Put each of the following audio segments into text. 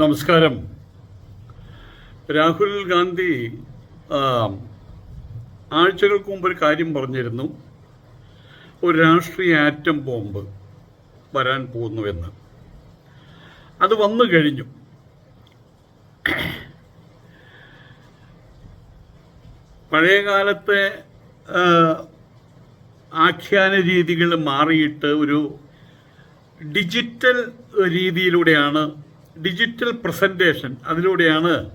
നമസ്കാരം. രാഹുൽ ഗാന്ധി ആഴ്ചകൾക്ക് മുമ്പ് ഒരു കാര്യം പറഞ്ഞിരുന്നു. ഒരു രാഷ്ട്രീയ ആറ്റം ബോംബ് വരാൻ പോകുന്നുവെന്ന്. അത് വന്നു കഴിഞ്ഞു. പഴയ കാലത്തെ ആഖ്യാന രീതികൾ മാറിയിട്ട് ഒരു ഡിജിറ്റൽ രീതിയിലൂടെയാണ് ഡിജിറ്റൽ പ്രസന്റേഷൻ അതിലൂടെയാണ്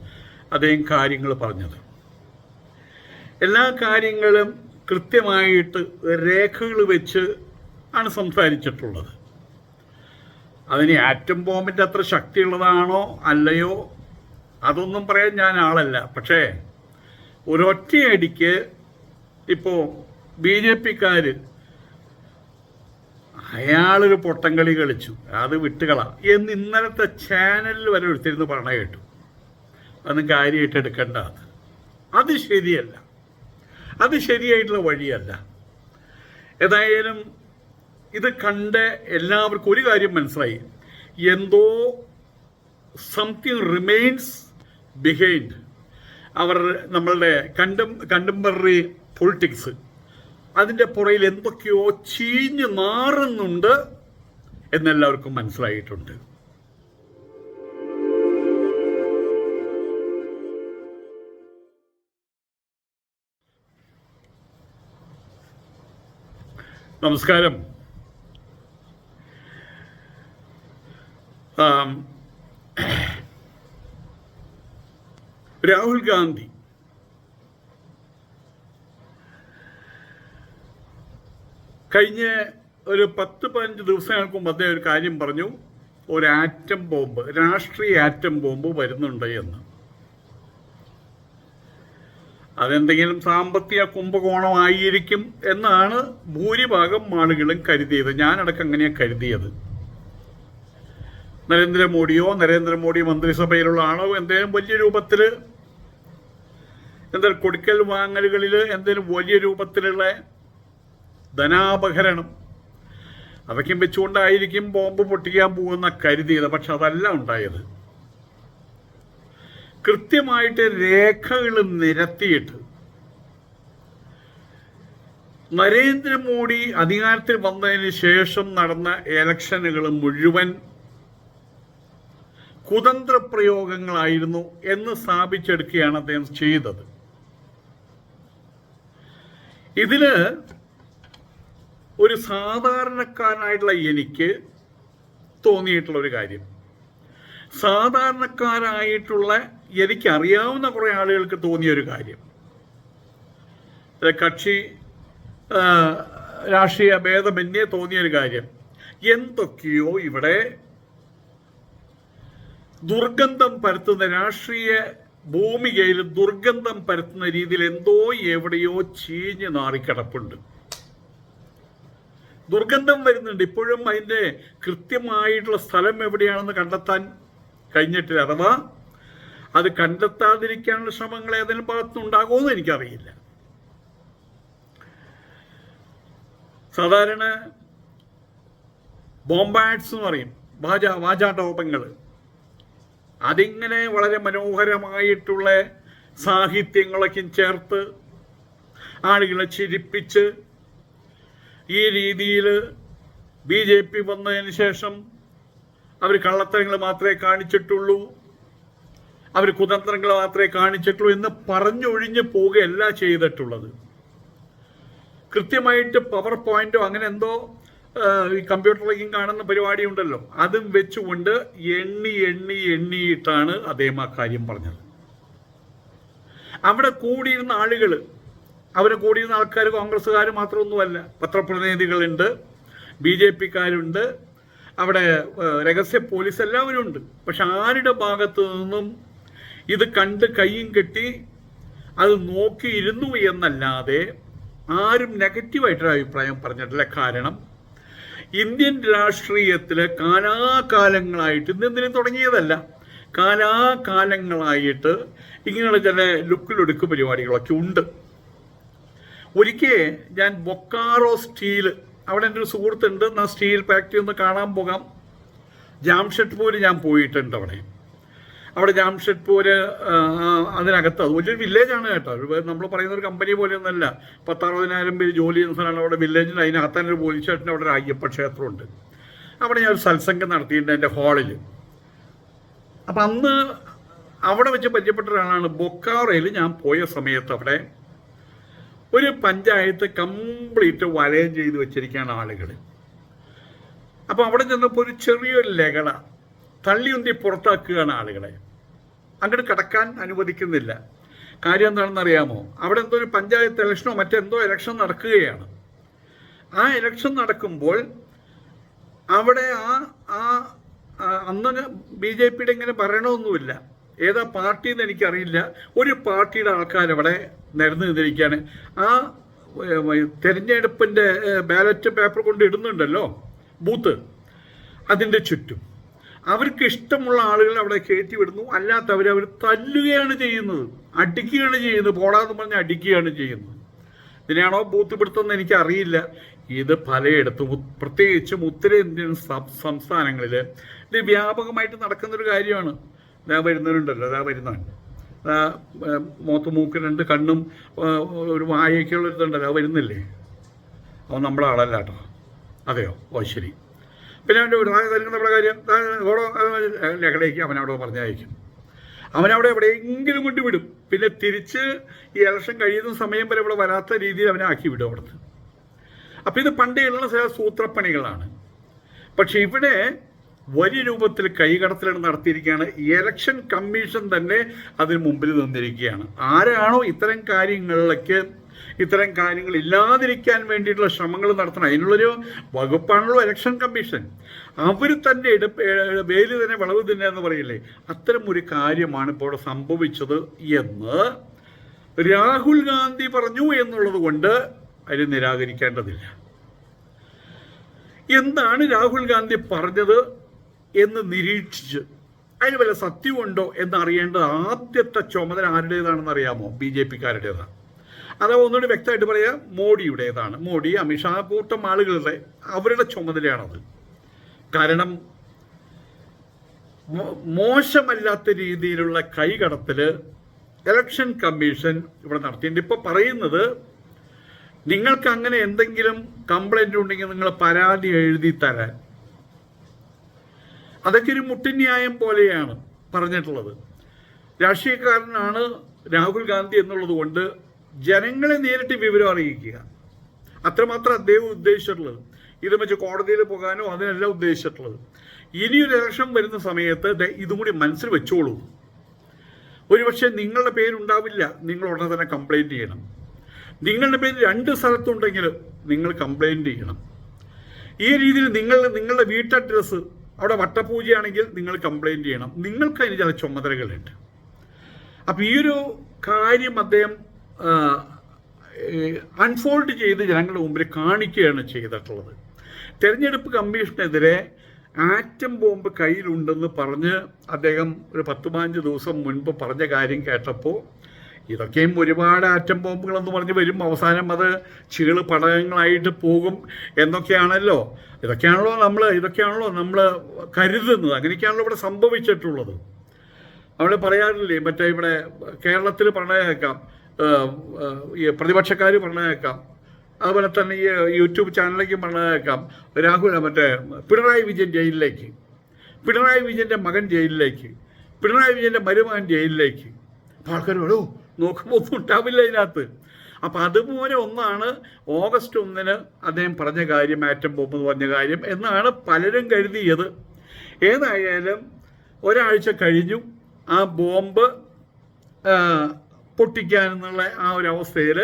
അദ്ദേഹം കാര്യങ്ങൾ പറഞ്ഞത്. എല്ലാ കാര്യങ്ങളും കൃത്യമായിട്ട് രേഖകൾ വെച്ച് ആണ് സംസാരിച്ചിട്ടുള്ളത്. അതിന് ആറ്റം ബോംബിന്റെ അത്ര ശക്തിയുള്ളതാണോ അല്ലയോ? അതൊന്നും പറയാൻ ഞാൻ ആളല്ല. പക്ഷേ ഒരൊറ്റയടിക്ക് ഇപ്പോൾ ബി ജെ പിക്കാർ അയാളൊരു പൊട്ടൻകളി കളിച്ചു. അത് വിട്ടുകള. എന്ന് ഇന്നലത്തെ ചാനലിൽ വരെ എടുത്തിരുന്ന് പറഞ്ഞ കേട്ടു. അതൊന്നും കാര്യമായിട്ട് എടുക്കേണ്ട അത്. അത് ശരിയല്ല. അത് ശരിയായിട്ടുള്ള വഴിയല്ല. ഏതായാലും ഇത് കണ്ട് എല്ലാവർക്കും ഒരു കാര്യം മനസ്സിലായി. എന്തോ സംതിങ് റിമെയിൻസ് ബിഹൈൻഡ് അവർ നമ്മളുടെ കണ്ടം കണ്ടംപററി പൊളിറ്റിക്സ് അതിന്റെ പുറയിൽ എന്തൊക്കെയോ ചീഞ്ഞു മാറുന്നുണ്ട് എന്നെല്ലാവർക്കും മനസ്സിലായിട്ടുണ്ട്. നമസ്കാരം. രാഹുൽ ഗാന്ധി കഴിഞ്ഞ ഒരു പത്ത് പതിനഞ്ച് ദിവസങ്ങൾക്ക് മുമ്പ് അദ്ദേഹം ഒരു കാര്യം പറഞ്ഞു. ഒരു ആറ്റം ബോംബ് രാഷ്ട്രീയ ആറ്റം ബോംബ് വരുന്നുണ്ട് എന്ന്. അതെന്തെങ്കിലും സാമ്പത്തിക കുംഭകോണമായിരിക്കും എന്നാണ് ഭൂരിഭാഗം ആളുകളും കരുതിയത്. ഞാനടക്കം അങ്ങനെയാണ് കരുതിയത്. നരേന്ദ്രമോദിയോ നരേന്ദ്രമോദി മന്ത്രിസഭയിലുള്ള ആളോ എന്തെങ്കിലും വലിയ രൂപത്തിൽ എന്തെങ്കിലും കൊടുക്കൽ വാങ്ങലുകളിൽ എന്തെങ്കിലും വലിയ രൂപത്തിലുള്ള ധനാപഹരണം. അതൊക്കെ വെച്ചുകൊണ്ടായിരിക്കും ബോംബ് പൊട്ടിക്കാൻ പോകുന്ന കരുതിയത് പക്ഷെ അതല്ല ഉണ്ടായത്. കൃത്യമായിട്ട് രേഖകൾ നിരത്തിയിട്ട് നരേന്ദ്രമോദി അധികാരത്തിൽ വന്നതിന് ശേഷം നടന്ന എലക്ഷനുകൾ മുഴുവൻ കുതന്ത്ര പ്രയോഗങ്ങളായിരുന്നു എന്ന് സ്ഥാപിച്ചെടുക്കുകയാണ് അദ്ദേഹം ചെയ്തത്. ഇതിൽ ഒരു സാധാരണക്കാരനായിട്ടുള്ള എനിക്ക് തോന്നിയിട്ടുള്ള ഒരു കാര്യം. സാധാരണക്കാരായിട്ടുള്ള എനിക്കറിയാവുന്ന കുറേ ആളുകൾക്ക് തോന്നിയ ഒരു കാര്യം കക്ഷി രാഷ്ട്രീയ ഭേദമന്യേ തോന്നിയ ഒരു കാര്യം. എന്തൊക്കെയോ ഇവിടെ ദുർഗന്ധം പരത്തുന്ന രാഷ്ട്രീയ ഭൂമികയിൽ ദുർഗന്ധം പരത്തുന്ന രീതിയിൽ എന്തോ എവിടെയോ ചീഞ്ഞ് നാറിക്കിടപ്പുണ്ട്. ദുർഗന്ധം വരുന്നുണ്ട്. ഇപ്പോഴും അതിന്റെ കൃത്യമായിട്ടുള്ള സ്ഥലം എവിടെയാണെന്ന് കണ്ടെത്താൻ കഴിഞ്ഞിട്ടില്ല. അഥവാ അത് കണ്ടെത്താതിരിക്കാനുള്ള ശ്രമങ്ങൾ ഏതെങ്കിലും ഭാഗത്തുനിന്നുണ്ടാകുമെന്ന് എനിക്കറിയില്ല. സാധാരണ ബോംബാഡ്സ് എന്ന് പറയും. വാച വാചാടോപങ്ങൾ അതിങ്ങനെ വളരെ മനോഹരമായിട്ടുള്ള സാഹിത്യങ്ങളൊക്കെ ചേർത്ത് ആളുകളെ ചിരിപ്പിച്ച് ഈ രീതിയിൽ ബി ജെ പി വന്നതിന് ശേഷം അവർ കള്ളത്തരങ്ങൾ മാത്രമേ കാണിച്ചിട്ടുള്ളൂ. അവർ കുതന്ത്രങ്ങൾ മാത്രമേ കാണിച്ചിട്ടുള്ളൂ എന്ന് പറഞ്ഞൊഴിഞ്ഞ് പോവുകയല്ല ചെയ്തിട്ടുള്ളത്. കൃത്യമായിട്ട് പവർ പോയിന്റോ അങ്ങനെ എന്തോ ഈ കമ്പ്യൂട്ടറിലേക്കും കാണുന്ന പരിപാടി ഉണ്ടല്ലോ അതും വെച്ചുകൊണ്ട് എണ്ണി എണ്ണി എണ്ണിയിട്ടാണ് അദ്ദേഹം ആ കാര്യം പറഞ്ഞത്. അവിടെ കൂടിയിരുന്ന ആളുകൾ അവരെ കൂടിയിരുന്ന ആൾക്കാർ കോൺഗ്രസ്സുകാർ മാത്രമൊന്നുമല്ല. പത്രപ്രതിനിധികളുണ്ട് ബി ജെ പിക്കാരുണ്ട് അവിടെ രഹസ്യ പോലീസ് എല്ലാവരും ഉണ്ട് പക്ഷെ ആരുടെ ഭാഗത്തു നിന്നും ഇത് കണ്ട് കൈയും കെട്ടി അത് നോക്കിയിരുന്നു എന്നല്ലാതെ ആരും നെഗറ്റീവായിട്ടൊരു അഭിപ്രായം പറഞ്ഞിട്ടില്ല. കാരണം ഇന്ത്യൻ രാഷ്ട്രീയത്തിൽ കാലാകാലങ്ങളായിട്ട് ഇന്നെന്തിനും തുടങ്ങിയതല്ല. കാലാകാലങ്ങളായിട്ട് ഇങ്ങനെയുള്ള ചില ലുക്കിലൊടുക്ക് പരിപാടികളൊക്കെ ഉണ്ട്. ഒരിക്കൽ ഞാൻ ബൊക്കാറോ സ്റ്റീൽ അവിടെ എന്റെ ഒരു സുഹൃത്തുണ്ട് എന്നാൽ സ്റ്റീൽ ഫാക്ടറി ഒന്ന് കാണാൻ പോകാം. ജാംഷഡ്പൂർ ഞാൻ പോയിട്ടുണ്ട് അവിടെ. അവിടെ ആ, അതിനകത്ത്. അത് വലിയൊരു വില്ലേജാണ് കേട്ടോ. നമ്മൾ പറയുന്ന ഒരു കമ്പനി പോലെയൊന്നുമല്ല. പത്താറുപതിനായിരം പേര് ജോലി ചെയ്യുന്ന സ്ഥലമാണ് അവിടെ വില്ലേജിൽ അതിനകത്ത് തന്നെ ഒരു പോലീസ് സ്റ്റേഷന്റെ അവിടെ ഒരു അയ്യപ്പ ക്ഷേത്രമുണ്ട്. അവിടെ ഞാൻ ഒരു സത്സംഗം നടത്തിയിട്ടുണ്ട് എന്റെ ഹാളിൽ അപ്പം അന്ന് അവിടെ വെച്ച് പരിചയപ്പെട്ട ഒരാളാണ്. ബൊക്കാറയിൽ ഞാൻ പോയ സമയത്ത് അവിടെ ഒരു പഞ്ചായത്ത് കംപ്ലീറ്റ് വലയം ചെയ്ത് വെച്ചിരിക്കുകയാണ് ആളുകൾ. അപ്പോൾ അവിടെ ചെന്നപ്പോൾ ഒരു ചെറിയൊരു ലകള തള്ളിയുന്തി പുറത്താക്കുകയാണ് ആളുകളെ. അങ്ങോട്ട് കടക്കാൻ അനുവദിക്കുന്നില്ല. കാര്യം എന്താണെന്ന് അറിയാമോ? അവിടെ എന്തോ ഒരു പഞ്ചായത്ത് ഇലക്ഷനോ മറ്റെന്തോ ഇലക്ഷൻ നടക്കുകയാണ്. ആ ഇലക്ഷൻ നടക്കുമ്പോൾ അവിടെ ആ ആ അന്ന് ബി ജെ പിയുടെ ഇങ്ങനെ ഭരണമൊന്നുമില്ല. ഏതാ പാർട്ടി എന്ന് എനിക്കറിയില്ല. ഒരു പാർട്ടിയുടെ ആൾക്കാർ അവിടെ നിരന്ന് നിന്നിരിക്കുകയാണ്. ആ തെരഞ്ഞെടുപ്പിന്റെ ബാലറ്റ് പേപ്പർ കൊണ്ട് ഇടുന്നുണ്ടല്ലോ ബൂത്ത്. അതിന്റെ ചുറ്റും. അവർക്ക് ഇഷ്ടമുള്ള ആളുകൾ അവിടെ കയറ്റി വിടുന്നു. അല്ലാത്തവർ അവർ തല്ലുകയാണ് ചെയ്യുന്നത്. അടിക്കുകയാണ് ചെയ്യുന്നത്. പോടാന്ന് പറഞ്ഞ് അടിക്കുകയാണ് ചെയ്യുന്നത്. ഇതിനാണോ ബൂത്ത് പിടുത്തമെന്ന് എനിക്കറിയില്ല. ഇത് പലയിടത്തും പ്രത്യേകിച്ചും ഉത്തരേന്ത്യൻ സംസ്ഥാനങ്ങളിൽ ഇത് വ്യാപകമായിട്ട് നടക്കുന്നൊരു കാര്യമാണ്. ഇതാ വരുന്നവരുണ്ടല്ലോ ഇതാ വരുന്നവൻ. ഇതാ മൂക്ക് രണ്ട് കണ്ണും ഒരു വായയ്ക്കുള്ള ഇതുണ്ടല്ലോ അത് വരുന്നില്ലേ? അവൻ നമ്മളെ ആളല്ല കേട്ടോ. അതെയോ? ഓ ശരി. പിന്നെ അവന്റെ ഒരു നമ്മുടെ കാര്യം? ഓടോ ലഹളയ്ക്ക് അവനവിടെ പറഞ്ഞയക്കും അവനവിടെ എവിടെയെങ്കിലും കൊണ്ട് വിടും. പിന്നെ തിരിച്ച് ഈ ഇലക്ഷൻ കഴിയുന്ന സമയം വരെ ഇവിടെ വരാത്ത രീതിയിൽ അവനെ ആക്കി വിടും അവിടുന്ന്. അപ്പം ഇത് പണ്ടേ സൂത്രപ്പണികളാണ്. പക്ഷെ ഇവിടെ വലിയ രൂപത്തിൽ കൈകടത്തലുകൾ നടത്തിയിരിക്കുകയാണ്. ഇലക്ഷൻ കമ്മീഷൻ തന്നെ അതിന് മുമ്പിൽ നിന്നിരിക്കുകയാണ്. ആരാണോ ഇത്തരം കാര്യങ്ങളിലേക്ക് ഇത്തരം കാര്യങ്ങൾ ഇല്ലാതിരിക്കാൻ വേണ്ടിയിട്ടുള്ള ശ്രമങ്ങൾ നടത്തണം. അതിനുള്ളൊരു വകുപ്പാണല്ലോ ഇലക്ഷൻ കമ്മീഷൻ അവർ തന്നെ എടുപ്പ് വേലി തന്നെ വളവ് തന്നെ എന്ന് പറയില്ലേ? അത്തരം ഒരു കാര്യമാണ് ഇപ്പോൾ സംഭവിച്ചത് എന്ന് രാഹുൽ ഗാന്ധി പറഞ്ഞു എന്നുള്ളത് കൊണ്ട് അതിന് നിരാകരിക്കേണ്ടതില്ല. എന്താണ് രാഹുൽ ഗാന്ധി പറഞ്ഞത്? എന്ന് നിരീക്ഷിച്ച് അതിന് വല്ല സത്യമുണ്ടോ എന്നറിയേണ്ടത് ആദ്യത്തെ ചുമതല ആരുടേതാണെന്ന് അറിയാമോ? ബി ജെ പിക്കാരുടേതാണ്. അഥവാ ഒന്നുകൂടി വ്യക്തമായിട്ട് പറയാം മോഡിയുടേതാണ്. മോഡി അമിത്ഷാ കൂട്ടം ആളുകളുടെ അവരുടെ ചുമതലയാണത്. കാരണം മോശമല്ലാത്ത രീതിയിലുള്ള കൈകടത്തൽ ഇലക്ഷൻ കമ്മീഷൻ ഇവിടെ നടത്തിയിട്ടുണ്ട്. ഇപ്പൊ പറയുന്നത് നിങ്ങൾക്ക് അങ്ങനെ എന്തെങ്കിലും കംപ്ലൈന്റ് ഉണ്ടെങ്കിൽ നിങ്ങൾ പരാതി എഴുതി തരാൻ. അതൊക്കെ ഒരു മുട്ടുന്യായം പോലെയാണ് പറഞ്ഞിട്ടുള്ളത്. രാഷ്ട്രീയക്കാരനാണ് രാഹുൽ ഗാന്ധി എന്നുള്ളത് കൊണ്ട് ജനങ്ങളെ നേരിട്ട് വിവരം അറിയിക്കുക. അത്രമാത്രം അദ്ദേഹം ഉദ്ദേശിച്ചിട്ടുള്ളത്. ഇത് വെച്ച് കോടതിയിൽ പോകാനോ അതിനല്ല ഉദ്ദേശിച്ചിട്ടുള്ളത്. ഇനിയൊരു ഇലക്ഷൻ വരുന്ന സമയത്ത് ഇതും കൂടി മനസ്സിൽ വെച്ചോളൂ. ഒരുപക്ഷെ നിങ്ങളുടെ പേരുണ്ടാവില്ല നിങ്ങൾ ഉടനെ തന്നെ കംപ്ലൈന്റ് ചെയ്യണം. നിങ്ങളുടെ പേര് രണ്ട് സ്ഥലത്തുണ്ടെങ്കിലും നിങ്ങൾ കംപ്ലൈന്റ് ചെയ്യണം. ഈ രീതിയിൽ നിങ്ങൾ നിങ്ങളുടെ വീട്ടഡ്രസ്സ് അവിടെ വട്ടപൂജയാണെങ്കിൽ നിങ്ങൾ കംപ്ലൈന്റ് ചെയ്യണം. നിങ്ങൾക്ക് അതിന് ചില ചുമതലകളുണ്ട്. അപ്പം ഈ ഒരു കാര്യം അദ്ദേഹം അൺഫോൾഡ് ചെയ്ത് ജനങ്ങളുടെ മുമ്പിൽ കാണിക്കുകയാണ് ചെയ്തിട്ടുള്ളത്. തെരഞ്ഞെടുപ്പ് കമ്മീഷനെതിരെ ആറ്റം ബോംബ് കയ്യിലുണ്ടെന്ന് പറഞ്ഞ് അദ്ദേഹം ഒരു പത്ത് പതിനഞ്ച് ദിവസം മുൻപ് പറഞ്ഞ കാര്യം കേട്ടപ്പോൾ ഇതൊക്കെയും ഒരുപാട് ആറ്റം ബോംബുകളെന്ന് പറഞ്ഞ് വരും. അവസാനം അത് ചീൾ പടകങ്ങളായിട്ട് പോകും എന്നൊക്കെയാണല്ലോ. ഇതൊക്കെയാണല്ലോ നമ്മൾ ഇതൊക്കെയാണല്ലോ നമ്മൾ കരുതുന്നത്. അങ്ങനെയൊക്കെയാണല്ലോ ഇവിടെ സംഭവിച്ചിട്ടുള്ളത്. നമ്മൾ പറയാറില്ലേ മറ്റേ ഇവിടെ കേരളത്തിൽ പറഞ്ഞേക്കാം ഈ പ്രതിപക്ഷക്കാർ പറഞ്ഞേക്കാം അതുപോലെ തന്നെ ഈ യൂട്യൂബ് ചാനലിലേക്ക് പറഞ്ഞേക്കാം രാഹുൽ മറ്റേ പിണറായി വിജയൻ ജയിലിലേക്ക് പിണറായി വിജയന്റെ മകൻ ജയിലിലേക്ക് പിണറായി വിജയന്റെ മരുമകൻ ജയിലിലേക്ക്. അപ്പോൾ നോക്കുമ്പോൾ ഒന്നും ഉണ്ടാവില്ല ഇതിനകത്ത്. അപ്പം അതുപോലെ ഒന്നാണ് ഓഗസ്റ്റ് ഒന്നിന് അദ്ദേഹം പറഞ്ഞ കാര്യം ആറ്റം ബോംബ് എന്ന് പറഞ്ഞ കാര്യം എന്നാണ് പലരും കരുതിയത്. ഏതായാലും ഒരാഴ്ച കഴിഞ്ഞു. ആ ബോംബ് പൊട്ടിക്കാനെന്നുള്ള ആ ഒരു അവസ്ഥയിൽ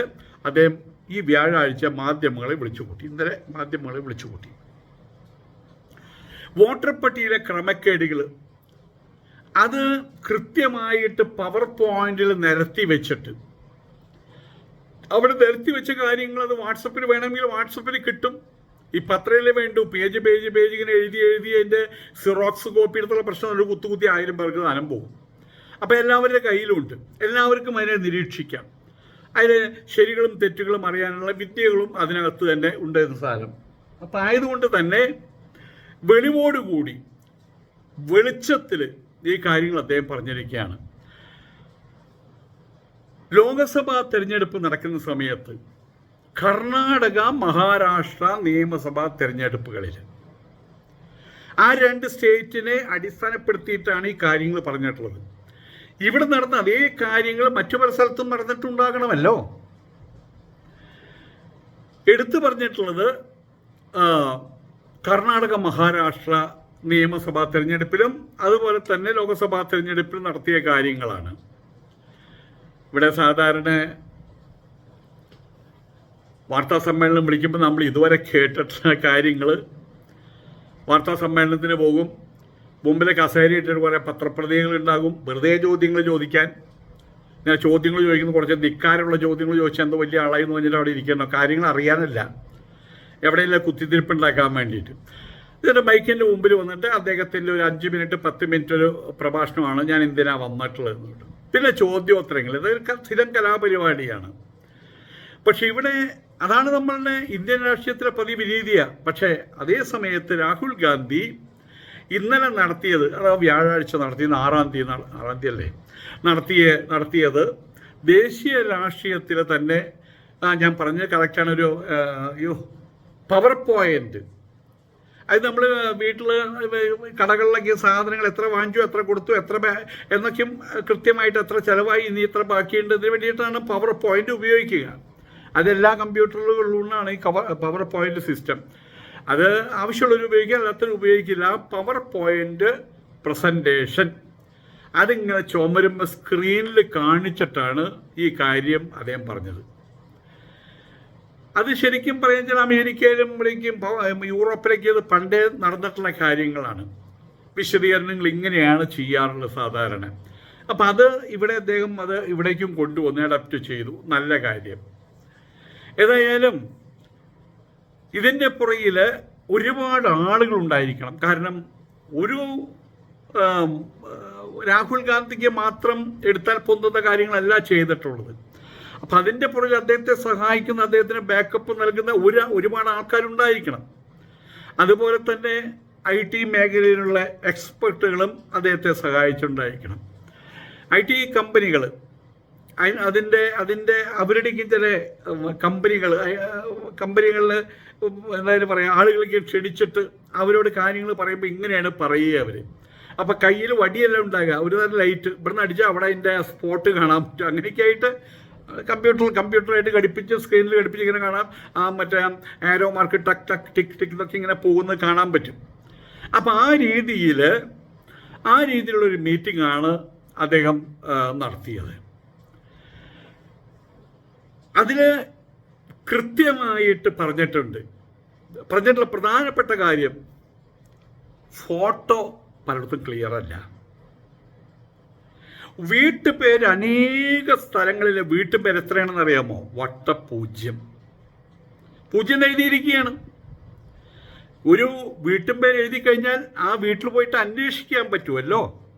അദ്ദേഹം ഈ വ്യാഴാഴ്ച മാധ്യമങ്ങളെ വിളിച്ചു കൂട്ടി ഇന്നലെ മാധ്യമങ്ങളെ വിളിച്ചു കൂട്ടി വോട്ടർ പട്ടിയിലെ ക്രമക്കേടുകൾ അത് കൃത്യമായിട്ട് പവർ പോയിന്റിൽ നിരത്തി വെച്ചിട്ട്. അവിടെ നിരത്തി വെച്ച കാര്യങ്ങൾ അത് വാട്സപ്പിൽ വേണമെങ്കിൽ വാട്സപ്പിൽ കിട്ടും. ഈ പത്രയിലെ വേണ്ടു. പേജ് പേജ് പേജ് ഇങ്ങനെ എഴുതി എഴുതി അതിന്റെ സിറോക്സ് കോപ്പി എടുത്തുള്ള പ്രശ്നം ഒരു കുത്തുകുത്തി ആയിരം പേർക്ക് ധനം പോകും. അപ്പോൾ എല്ലാവരുടെ കയ്യിലുണ്ട്. എല്ലാവർക്കും അതിനെ നിരീക്ഷിക്കാം. അതിന് ശരികളും തെറ്റുകളും അറിയാനുള്ള വിദ്യകളും അതിനകത്ത് തന്നെ ഉണ്ട് എന്ന സാരം. അപ്പം ആയതുകൊണ്ട് തന്നെ വെളിവോടുകൂടി വെളിച്ചത്തിൽ ഈ കാര്യങ്ങൾ അദ്ദേഹം പറഞ്ഞിരിക്കുകയാണ്. ലോകസഭാ തെരഞ്ഞെടുപ്പ് നടക്കുന്ന സമയത്ത് കർണാടക മഹാരാഷ്ട്ര നിയമസഭാ തെരഞ്ഞെടുപ്പുകളിൽ ആ രണ്ട് സ്റ്റേറ്റിനെ അടിസ്ഥാനപ്പെടുത്തിയിട്ടാണ് ഈ കാര്യങ്ങൾ പറഞ്ഞിട്ടുള്ളത്. ഇവിടെ നടന്ന അതേ കാര്യങ്ങൾ മറ്റു പല സ്ഥലത്തും നടന്നിട്ടുണ്ടാകണമല്ലോ. എടുത്തു പറഞ്ഞിട്ടുള്ളത് കർണാടക മഹാരാഷ്ട്ര നിയമസഭാ തെരഞ്ഞെടുപ്പിലും അതുപോലെ തന്നെ ലോക്സഭാ തെരഞ്ഞെടുപ്പിലും നടത്തിയ കാര്യങ്ങളാണ്. ഇവിടെ സാധാരണ വാർത്താ സമ്മേളനം വിളിക്കുമ്പോൾ നമ്മൾ ഇതുവരെ കേട്ടിട്ടുള്ള കാര്യങ്ങൾ വാർത്താ സമ്മേളനത്തിന് പോകും. മുമ്പിലെ കസേരയിട്ടിട്ട് കുറേ പത്രപ്രതിനിധികൾ ഉണ്ടാകും. വെറുതെ ചോദ്യങ്ങൾ ചോദിക്കാൻ. ഞാൻ ചോദ്യങ്ങൾ ചോദിക്കുന്ന കുറച്ച് ധിക്കാരമുള്ള ചോദ്യങ്ങൾ ചോദിച്ചാൽ എന്തോ വലിയ ആളായി എന്ന് പറഞ്ഞിട്ട് അവിടെ ഇരിക്കണോ കാര്യങ്ങൾ അറിയാനല്ല. എവിടെയെല്ലാം കുത്തിത്തിരിപ്പുണ്ടാക്കാൻ വേണ്ടിയിട്ട്. എന്നിട്ട് ബൈക്കിന്റെ മുമ്പിൽ വന്നിട്ട് അദ്ദേഹത്തിന്റെ ഒരു അഞ്ച് മിനിറ്റ് പത്ത് മിനിറ്റ് ഒരു പ്രഭാഷണമാണ് ഞാൻ എന്തിനാ വന്നിട്ടുള്ളത് പിന്നെ ചോദ്യോത്തരങ്ങൾ. ഇതൊരു സ്ഥിരം കലാപരിപാടിയാണ്. പക്ഷെ ഇവിടെ അതാണ് നമ്മളുടെ ഇന്ത്യൻ രാഷ്ട്രീയത്തിലെ പതിവ് രീതിയാണ് പക്ഷേ അതേ സമയത്ത് രാഹുൽ ഗാന്ധി ഇന്നലെ നടത്തിയത് അതാ വ്യാഴാഴ്ച നടത്തിയത് ആറാം തീയതി ആറാം തീയതി അല്ലേ? നടത്തിയ നടത്തിയത് ദേശീയ രാഷ്ട്രീയത്തിലെ തന്നെ ഞാൻ പറഞ്ഞത് കറക്റ്റാണ് ഒരു പവർ പോയിന്റ് അത് നമ്മൾ വീട്ടിൽ കടകളിലൊക്കെ സാധനങ്ങൾ എത്ര വാങ്ങിച്ചു എത്ര കൊടുത്തു എത്ര എന്നൊക്കെയും കൃത്യമായിട്ട് എത്ര ചിലവായി ഇനി ഇത്ര ബാക്കിയുണ്ട് ഇതിന് വേണ്ടിയിട്ടാണ് പവർ പോയിന്റ് ഉപയോഗിക്കുക. അതെല്ലാ കമ്പ്യൂട്ടറുകളിലൂടെയാണ് ഈ കവർ പവർ പോയിന്റ് സിസ്റ്റം അത് ആവശ്യമുള്ളവർ ഉപയോഗിക്കുക അല്ലാത്തവർ ഉപയോഗിക്കില്ല. പവർ പോയിന്റ് പ്രസന്റേഷൻ അതിങ്ങനെ ചുമരുമ്പോൾ സ്ക്രീനിൽ കാണിച്ചിട്ടാണ് ഈ കാര്യം അദ്ദേഹം പറഞ്ഞത്. അത് ശരിക്കും പറയുന്നത് അമേരിക്കയിലും ഇവിടേക്കും യൂറോപ്പിലേക്ക് ഇത് പണ്ടേ നടന്നിട്ടുള്ള കാര്യങ്ങളാണ്. വിശദീകരണങ്ങൾ ഇങ്ങനെയാണ് ചെയ്യാറുള്ളത് സാധാരണ. അപ്പം അത് ഇവിടെ അദ്ദേഹം അത് ഇവിടേക്കും കൊണ്ടുവന്ന് അഡപ്റ്റ് ചെയ്തു. നല്ല കാര്യം. ഏതായാലും ഇതിന്റെ പുറകിൽ ഒരുപാട് ആളുകൾ ഉണ്ടായിരിക്കണം. കാരണം ഒരു രാഹുൽ ഗാന്ധിക്ക് മാത്രം എടുത്താൽ പൊന്തുന്ന കാര്യങ്ങളല്ല ചെയ്തിട്ടുള്ളത്. അപ്പം അതിന്റെ പുറകിൽ അദ്ദേഹത്തെ സഹായിക്കുന്ന അദ്ദേഹത്തിന് ബാക്കപ്പ് നൽകുന്ന ഒരു ഒരുപാട് ആൾക്കാരുണ്ടായിരിക്കണം. അതുപോലെ തന്നെ ഐ ടി മേഖലയിലുള്ള എക്സ്പെർട്ടുകളും അദ്ദേഹത്തെ സഹായിച്ചുണ്ടായിരിക്കണം ഐ ടി കമ്പനികൾ അതിന്റെ അതിന്റെ അവരുടെയൊക്കെ ചില കമ്പനികൾ കമ്പനികളിൽ എന്തായാലും പറയാം ആളുകളൊക്കെ ക്ഷണിച്ചിട്ട് അവരോട് കാര്യങ്ങൾ പറയുമ്പോൾ ഇങ്ങനെയാണ് പറയുക അവർ അപ്പോൾ കയ്യിൽ വടിയെല്ലാം ഉണ്ടാകുക ഒരു തരം ലൈറ്റ് ഇവിടുന്ന് അടിച്ചാൽ അവിടെ അതിന്റെ സ്പോട്ട് കാണാൻ പറ്റും. അങ്ങനെയൊക്കെ ആയിട്ട് കമ്പ്യൂട്ടർ കമ്പ്യൂട്ടറായിട്ട് ഘടിപ്പിച്ച് സ്ക്രീനിൽ ഘടിപ്പിച്ച് ഇങ്ങനെ കാണാം. ആ മറ്റേ ആരോ മാർക്ക് ടക്ക് ടക്ക് ടിക്ക് ടിക്ക് എന്നൊക്കെ ഇങ്ങനെ പോകുന്നത് കാണാൻ പറ്റും. അപ്പോൾ ആ രീതിയിൽ ആ രീതിയിലുള്ളൊരു മീറ്റിംഗ് ആണ് അദ്ദേഹം നടത്തിയത്. അതിൽ കൃത്യമായിട്ട് പറഞ്ഞിട്ടുണ്ട്. പറഞ്ഞിട്ടുള്ള പ്രധാനപ്പെട്ട കാര്യം ഫോട്ടോ പലയിടത്തും ക്ലിയർ അല്ല. വീട്ടുപേര് അനേക സ്ഥലങ്ങളിലെ വീട്ടുപേര് എത്രയാണെന്ന് അറിയാമോ? വട്ടപൂജ്യം. പൂജ്യം എഴുതിയിരിക്കുകയാണ്. ഒരു വീട്ടുപേര് എഴുതി കഴിഞ്ഞാൽ ആ വീട്ടിൽ പോയിട്ട് അന്വേഷിക്കാൻ പറ്റുമല്ലോ?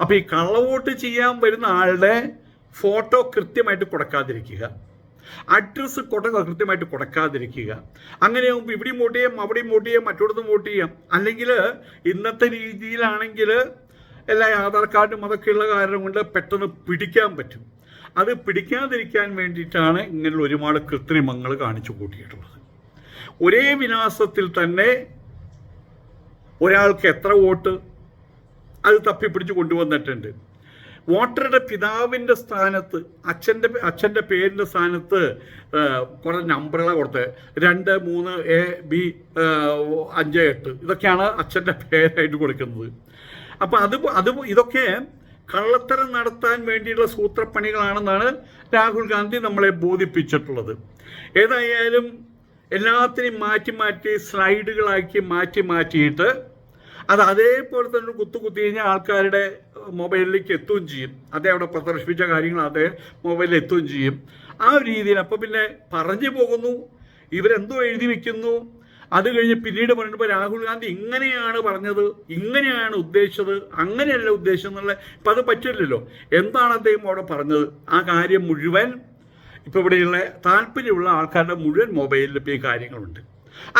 അപ്പോൾ ഈ കള്ളവോട്ട് ചെയ്യാൻ വരുന്ന ആളുടെ ഫോട്ടോ കൃത്യമായിട്ട് കൊടുക്കാതിരിക്കുക. അഡ്രസ്സ് കൊടുക്ക കൃത്യമായിട്ട് കൊടുക്കാതിരിക്കുക. അങ്ങനെയാകുമ്പോൾ ഇവിടെയും വോട്ട് ചെയ്യാം അവിടെയും വോട്ട് ചെയ്യാം മറ്റോടത്തും വോട്ട് ചെയ്യാം. അല്ലെങ്കിൽ ഇന്നത്തെ രീതിയിലാണെങ്കിൽ എല്ലാ ആധാർ കാർഡും അതൊക്കെയുള്ള കാരണം കൊണ്ട് പെട്ടെന്ന് പിടിക്കാൻ പറ്റും. അത് പിടിക്കാതിരിക്കാൻ വേണ്ടിയിട്ടാണ് ഇങ്ങനെയുള്ള ഒരുപാട് കൃത്രിമങ്ങൾ കാണിച്ചു കൂട്ടിയിട്ടുള്ളത്. ഒരേ വിനാസത്തിൽ തന്നെ ഒരാൾക്ക് എത്ര വോട്ട് അത് തപ്പിപ്പിടിച്ച് കൊണ്ടുവന്നിട്ടുണ്ട്. വോട്ടറുടെ പിതാവിന്റെ സ്ഥാനത്ത് അച്ഛന്റെ അച്ഛന്റെ പേരിന്റെ സ്ഥാനത്ത് കുറേ നമ്പറുകളെ കൊടുത്ത്. രണ്ട് മൂന്ന് എ ബി അഞ്ച് എട്ട് ഇതൊക്കെയാണ് അച്ഛന്റെ പേരായിട്ട് കൊടുക്കുന്നത്. അപ്പോൾ അത് അത് ഇതൊക്കെ കള്ളത്തരം നടത്താൻ വേണ്ടിയുള്ള സൂത്രപ്പണികളാണെന്നാണ് രാഹുൽ ഗാന്ധി നമ്മളെ ബോധിപ്പിച്ചിട്ടുള്ളത്. ഏതായാലും എല്ലാത്തിനെയും മാറ്റി മാറ്റി സ്ലൈഡുകളാക്കി മാറ്റി മാറ്റിയിട്ട് അത് അതേപോലെ തന്നെ കുത്തു കുത്തി കഴിഞ്ഞാൽ ആൾക്കാരുടെ മൊബൈലിലേക്ക് എത്തുകയും ചെയ്യും. അതേ അവിടെ പ്രദർശിപ്പിച്ച കാര്യങ്ങൾ അതേ മൊബൈലിൽ എത്തുകയും ചെയ്യും. ആ രീതിയിൽ അപ്പോൾ പിന്നെ പറഞ്ഞു പോകുന്നു. ഇവരെന്തോ എഴുതി വെക്കുന്നു. അത് കഴിഞ്ഞ് പിന്നീട് പറയുമ്പോൾ രാഹുൽ ഗാന്ധി ഇങ്ങനെയാണ് പറഞ്ഞത് ഇങ്ങനെയാണ് ഉദ്ദേശിച്ചത് അങ്ങനെയല്ല ഉദ്ദേശം എന്നുള്ള ഇപ്പം അത് പറ്റില്ലല്ലോ. എന്താണ് അദ്ദേഹം അവിടെ പറഞ്ഞത്? ആ കാര്യം മുഴുവൻ ഇപ്പോൾ ഇവിടെയുള്ള താല്പര്യമുള്ള ആൾക്കാരുടെ മുഴുവൻ മൊബൈലിൽ ഇപ്പോൾ ഈ കാര്യങ്ങളുണ്ട്.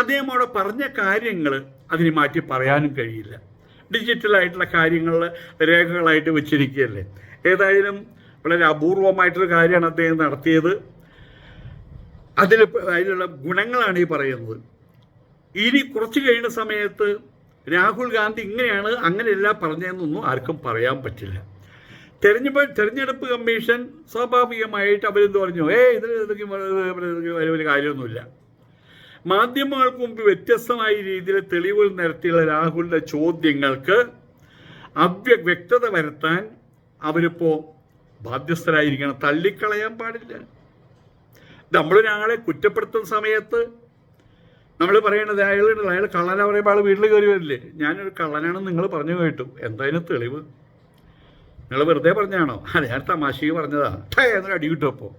അദ്ദേഹം അവിടെ പറഞ്ഞ കാര്യങ്ങൾ അതിനെ മാറ്റി പറയാനും കഴിയില്ല. ഡിജിറ്റലായിട്ടുള്ള കാര്യങ്ങൾ രേഖകളായിട്ട് വെച്ചിരിക്കുകയല്ലേ. ഏതായാലും വളരെ അപൂർവമായിട്ടൊരു കാര്യമാണ് അദ്ദേഹം നടത്തിയത്. അതിൽ അതിലുള്ള ഗുണങ്ങളാണ് ഈ പറയുന്നത്. ഇനി കുറച്ച് കഴിയുന്ന സമയത്ത് രാഹുൽ ഗാന്ധി ഇങ്ങനെയാണ് അങ്ങനെയല്ല പറഞ്ഞതെന്നൊന്നും ആർക്കും പറയാൻ പറ്റില്ല. തെരഞ്ഞെടുപ്പ് തെരഞ്ഞെടുപ്പ് കമ്മീഷൻ സ്വാഭാവികമായിട്ട് അവരെന്ത് പറഞ്ഞു? ഏ ഇത് ഇതൊക്കെ വലിയ വലിയ കാര്യമൊന്നുമില്ല. മാധ്യമങ്ങൾക്ക് മുമ്പ് വ്യത്യസ്തമായ രീതിയിൽ തെളിവുകൾ നിരത്തിയുള്ള രാഹുലിന്റെ ചോദ്യങ്ങൾക്ക് അവ്യ വ്യക്തത വരുത്താൻ അവരിപ്പോൾ ബാധ്യസ്ഥരായിരിക്കണം. തള്ളിക്കളയാൻ പാടില്ല. നമ്മളൊരാളെ കുറ്റപ്പെടുത്തുന്ന സമയത്ത് നമ്മൾ പറയണത് അയാൾ അയാൾ കള്ളനാ പറയുമ്പോൾ ആൾ വീട്ടിൽ കയറി വരില്ലേ? ഞാനൊരു കള്ളനാണെന്ന് നിങ്ങൾ പറഞ്ഞു കേട്ടു. എന്തായാലും തെളിവ്? നിങ്ങൾ വെറുതെ പറഞ്ഞാണോ അല്ല ഞാൻ തമാശക്ക് പറഞ്ഞതാ. ടേ എന്നൊരു അടി കിട്ടുമപ്പോൾ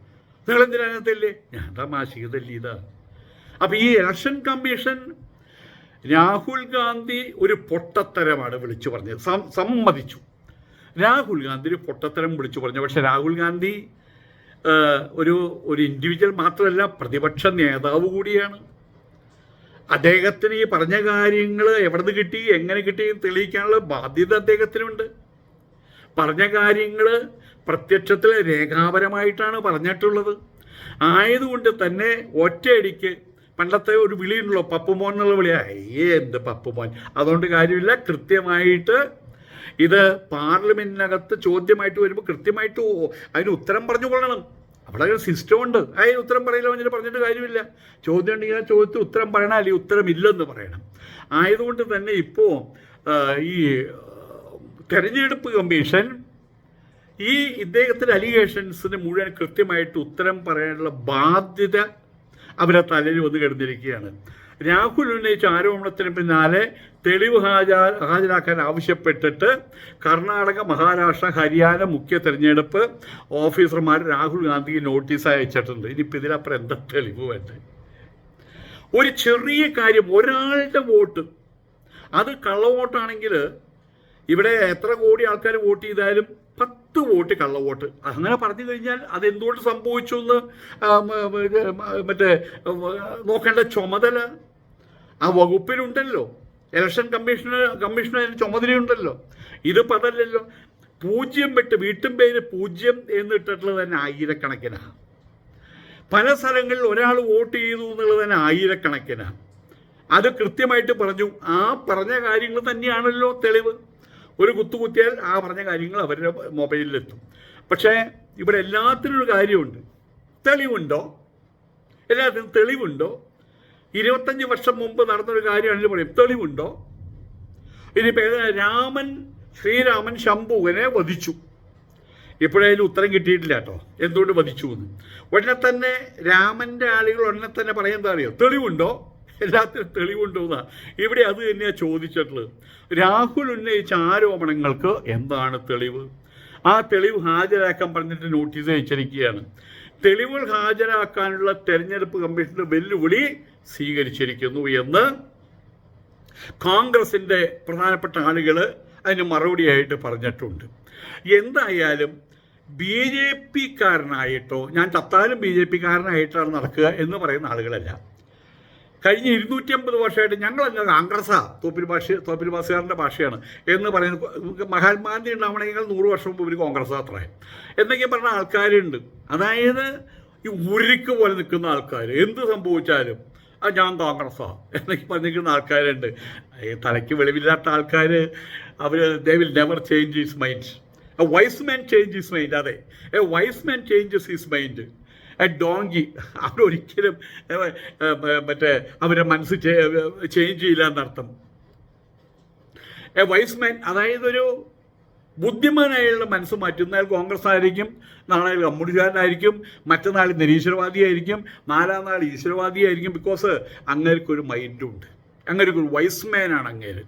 നിങ്ങൾ എന്തിനകത്തല്ലേ ഞാൻ തമാശക്ക് തല്ലിയതാ അപ്പം ഈ ഇലക്ഷൻ കമ്മീഷൻ രാഹുൽ ഗാന്ധി ഒരു പൊട്ടത്തരമാണ് വിളിച്ചു പറഞ്ഞത്. സമ്മതിച്ചു. രാഹുൽ ഗാന്ധി ഒരു പൊട്ടത്തരം വിളിച്ചു പറഞ്ഞു. പക്ഷെ രാഹുൽ ഗാന്ധി ഒരു ഒരു ഇൻഡിവിജ്വൽ മാത്രമല്ല പ്രതിപക്ഷ നേതാവ് കൂടിയാണ്. അദ്ദേഹത്തിന് ഈ പറഞ്ഞ കാര്യങ്ങൾ എവിടുന്ന് കിട്ടി എങ്ങനെ കിട്ടി തെളിയിക്കാനുള്ള ബാധ്യത അദ്ദേഹത്തിനുണ്ട്. പറഞ്ഞ കാര്യങ്ങൾ പ്രത്യക്ഷത്തിൽ രേഖാപരമായിട്ടാണ് പറഞ്ഞിട്ടുള്ളത്. ആയതുകൊണ്ട് തന്നെ ഒറ്റയടിക്ക് പണ്ടത്തെ ഒരു വിളിയുണ്ടല്ലോ പപ്പുമോൻ എന്നുള്ള വിളി. അയ്യേ എന്ത് പപ്പുമോൻ അതുകൊണ്ട് കാര്യമില്ല. കൃത്യമായിട്ട് ഇത് പാർലമെന്റിനകത്ത് ചോദ്യമായിട്ട് വരുമ്പോൾ കൃത്യമായിട്ട് അതിന് ഉത്തരം പറഞ്ഞു കൊള്ളണം അവിടെ സിസ്റ്റം ഉണ്ട്. അതിന് ഉത്തരം പറയില്ല എന്നിട്ട് പറഞ്ഞിട്ട് കാര്യമില്ല. ചോദ്യം ഉണ്ടെങ്കിൽ ആ ചോദ്യത്തിന് ഉത്തരം പറയണം അല്ലെങ്കിൽ ഉത്തരം ഇല്ലെന്ന് പറയണം. ആയതുകൊണ്ട് തന്നെ ഇപ്പോൾ ഈ തെരഞ്ഞെടുപ്പ് കമ്മീഷൻ ഈ ഇദ്ദേഹത്തിന്റെ അലിഗേഷൻസിന് മുഴുവൻ കൃത്യമായിട്ട് ഉത്തരം പറയാനുള്ള ബാധ്യത അവരെ തലയിൽ വന്ന് കിടന്നിരിക്കുകയാണ്. രാഹുൽ ഉന്നയിച്ച ആരോപണത്തിന് പിന്നാലെ തെളിവ് ഹാജാ ഹാജരാക്കാൻ ആവശ്യപ്പെട്ടിട്ട് കർണാടക മഹാരാഷ്ട്ര ഹരിയാന മുഖ്യ തെരഞ്ഞെടുപ്പ് ഓഫീസർമാർ രാഹുൽ ഗാന്ധിക്ക് നോട്ടീസ് അയച്ചിട്ടുണ്ട്. ഇനിയിപ്പോൾ ഇതിനപ്പുറം എന്താ തെളിവ് വേണ്ടേ? ഒരു ചെറിയ കാര്യം ഒരാളുടെ വോട്ട്. അത് കള്ളവോട്ടാണെങ്കിൽ ഇവിടെ എത്ര കോടി ആൾക്കാർ വോട്ട് ചെയ്താലും പത്ത് വോട്ട് കള്ളവോട്ട്. അങ്ങനെ പറഞ്ഞു കഴിഞ്ഞാൽ അതെന്തുകൊണ്ട് സംഭവിച്ചു എന്ന് മറ്റേ നോക്കേണ്ട ചുമതല ആ വകുപ്പിലുണ്ടല്ലോ. ഇലക്ഷൻ കമ്മീഷണർ കമ്മീഷന് അതിന് ചുമതലയുണ്ടല്ലോ. ഇത് പതല്ലല്ലോ പൂജ്യം വിട്ട് വീട്ടും പേര് പൂജ്യം എന്നിട്ടിട്ടുള്ളത് തന്നെ ആയിരക്കണക്കിനാണ് പല സ്ഥലങ്ങളിൽ ഒരാൾ വോട്ട് ചെയ്തു എന്നുള്ളത് തന്നെ ആയിരക്കണക്കിനാണ് അത് കൃത്യമായിട്ട് പറഞ്ഞു. ആ പറഞ്ഞ കാര്യങ്ങൾ തന്നെയാണല്ലോ തെളിവ്. ഒരു കുത്തുകുത്തിയാൽ ആ പറഞ്ഞ കാര്യങ്ങൾ അവരുടെ മൊബൈലിലെത്തും. പക്ഷേ ഇവിടെ എല്ലാത്തിനും ഒരു കാര്യമുണ്ട്. തെളിവുണ്ടോ? എല്ലാത്തിനും തെളിവുണ്ടോ? ഇരുപത്തഞ്ച് വർഷം മുമ്പ് നടന്നൊരു കാര്യമാണെന്ന് പറയും. തെളിവുണ്ടോ? ഇനിയിപ്പോൾ രാമൻ ശ്രീരാമൻ ശംഭുവിനെ വധിച്ചു. ഇപ്പോഴതിന് ഉത്തരം കിട്ടിയിട്ടില്ല കേട്ടോ. എന്തുകൊണ്ട് വധിച്ചു എന്ന്? ഉടനെ തന്നെ രാമന്റെ ആളുകൾ ഉടനെ തന്നെ പറയാൻ അറിയോ? തെളിവുണ്ടോ? എല്ലാത്തിനും തെളിവുണ്ടോ എന്നാ. ഇവിടെ അത് തന്നെയാണ് ചോദിച്ചിട്ടുള്ളത്. രാഹുൽ ഉന്നയിച്ച ആരോപണങ്ങൾക്ക് എന്താണ് തെളിവ്? ആ തെളിവ് ഹാജരാക്കാൻ പറഞ്ഞിട്ട് നോട്ടീസ് അയച്ചിരിക്കുകയാണ്. തെളിവുകൾ ഹാജരാക്കാനുള്ള തെരഞ്ഞെടുപ്പ് കമ്മീഷന്റെ വെല്ലുവിളി സ്വീകരിച്ചിരിക്കുന്നു എന്ന് കോൺഗ്രസിന്റെ പ്രധാനപ്പെട്ട ആളുകൾ അതിന് മറുപടിയായിട്ട് പറഞ്ഞിട്ടുണ്ട്. എന്തായാലും ബി ജെ പിക്കാരനായിട്ടോ ഞാൻ ചത്താലും ബി ജെ പിക്കാരനായിട്ടാണ് നടക്കുക എന്ന് പറയുന്ന ആളുകളല്ല. കഴിഞ്ഞ ഇരുന്നൂറ്റി അമ്പത് വർഷമായിട്ട് ഞങ്ങളങ്ങ് കോൺഗ്രസ്സാ തോപ്പിൽ ഭാഷ തോപ്പിൽ ഭാഷകാരന്റെ ഭാഷയാണ് എന്ന് പറയുന്നത് മഹാത്മാഗാന്ധി ഉണ്ടാവണമെങ്കിൽ നൂറ് വർഷം മുമ്പ് ഇവർ കോൺഗ്രസ് അത്രേ. എന്നൊക്കെ പറഞ്ഞ ആൾക്കാരുണ്ട്. അതായത് ഈ ഉരുക്ക് പോലെ നിൽക്കുന്ന ആൾക്കാർ എന്ത് സംഭവിച്ചാലും ആ ഞാൻ കോൺഗ്രസ്സോ എന്നൊക്കെ പറഞ്ഞിരിക്കുന്ന ആൾക്കാരുണ്ട്. ഈ തലയ്ക്ക് വെളിവില്ലാത്ത ആൾക്കാർ അവർ they will never change his mind a wise man change his mind അതെ. A wise man changes his mind a donkey അവരൊരിക്കലും മറ്റേ അവരെ മനസ്സ് ചേഞ്ച് ചെയ്യില്ല എന്നർത്ഥം. എ വൈസ് മാൻ അതായത് ഒരു ബുദ്ധിമാനായുള്ള മനസ്സ് മാറ്റുന്നയാൾ കോൺഗ്രസ് ആയിരിക്കും നാളെ കമ്മ്യൂണിസ്റ്റുകാരനായിരിക്കും മറ്റന്നാൾ നിരീശ്വരവാദിയായിരിക്കും നാലാം നാൾ ഈശ്വരവാദിയായിരിക്കും ബിക്കോസ് അങ്ങേർക്കൊരു മൈൻഡുണ്ട് അങ്ങേർക്ക് ഒരു വൈസ് മാനാണ് അങ്ങേര്.